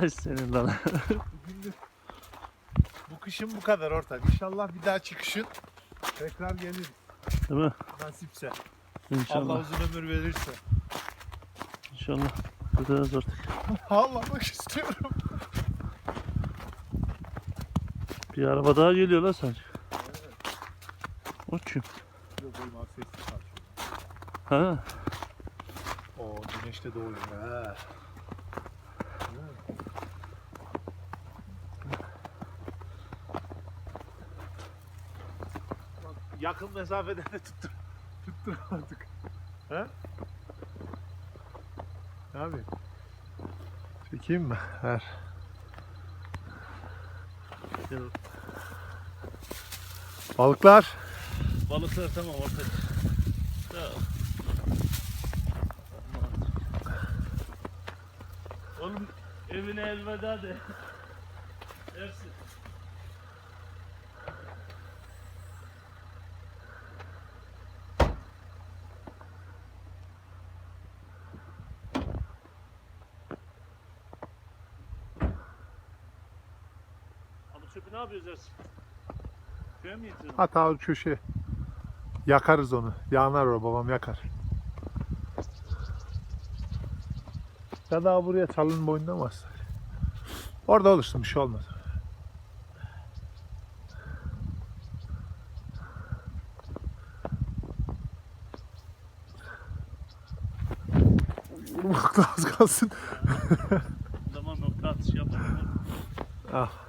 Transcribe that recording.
Ay senin lan. Bugünlük bu kışın bu kadar ortak. İnşallah bir daha çıkışın tekrar geliriz. Değil mi? Nasipse. İnşallah. Allah uzun ömür verirse. İnşallah. Gideriz artık. Ağlamak istiyorum. Bir araba daha geliyor lan sanki. O kim? Yok oğlum abi sesli. Ha? Oo güneş de doğuyor. He. Yakın mesafeden de tuttur. Tuttur artık. He? Yapayım? Çekeyim mi? Ver. Balıklar. Balıklar tamam ortak. Ya. Oğlum evine elveda de. Ersin. Çöpü ne yapıyoruz Ersin? Köye mi getirdin? Hatta o köşe. Yakarız onu. Yanar o babam yakar. Ya daha buraya çalın boyundan bas. Orada olursun bir şey olmaz. Vurmakla az kalsın.